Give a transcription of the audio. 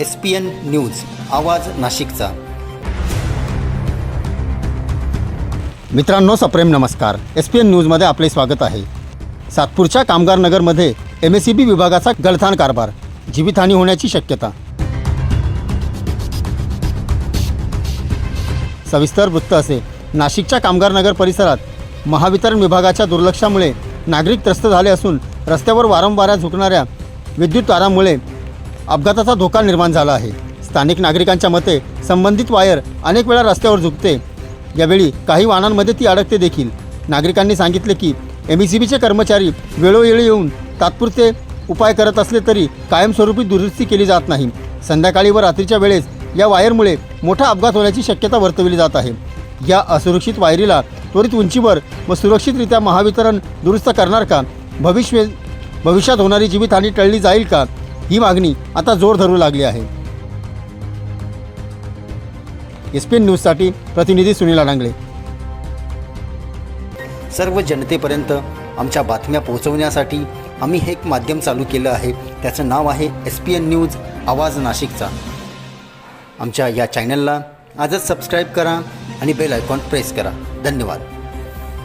S P N news आवाज नाशिकचा. मित्रांनो सप्रेम नमस्कार. एस पी एन न्यूजमध्ये आपले स्वागत आहे. सातपूरच्या कामगार नगरमध्ये एम एस सी बी विभागाचा गळथान कारभार जीवितहानी होण्याची शक्यता. सविस्तर वृत्त असे. नाशिकच्या कामगार नगर परिसरात महावितरण विभागाच्या दुर्लक्षामुळे नागरिक त्रस्त झाले असून रस्त्यावर वारंवार झुकणाऱ्या विद्युत तारांमुळे अपघाताचा धोका निर्माण झाला आहे. स्थानिक नागरिकांच्या मते संबंधित वायर अनेक वेळा रस्त्यावर झुकते. यावेळी काही वाहनांमध्ये ती अडकते देखील. नागरिकांनी सांगितले की एम सी बीचे कर्मचारी वेळोवेळी येऊन तात्पुरते उपाय करत असले तरी कायमस्वरूपी दुरुस्ती केली जात नाही. संध्याकाळी व रात्रीच्या वेळेस या वायरमुळे मोठा अपघात होण्याची शक्यता वर्तवली जात आहे. या असुरक्षित वायरीला त्वरित उंचीवर व सुरक्षितरित्या महावितरण दुरुस्त करणार का? भविष्य भविष्यात होणारी जीवितहानी टळली जाईल का? ही मागणी आता जोर धरू लागली आहे. एस पी एन न्यूजसाठी प्रतिनिधी सुनील अडांगळे सर्व जनतेपर्यंत आमच्या बातम्या पोहोचवण्यासाठी आम्ही हे एक माध्यम चालू केलं आहे. त्याचं नाव आहे एस पी एन न्यूज आवाज नाशिकचा. आमच्या या चॅनलला आजच सबस्क्राईब करा आणि बेल आयकॉन प्रेस करा. धन्यवाद.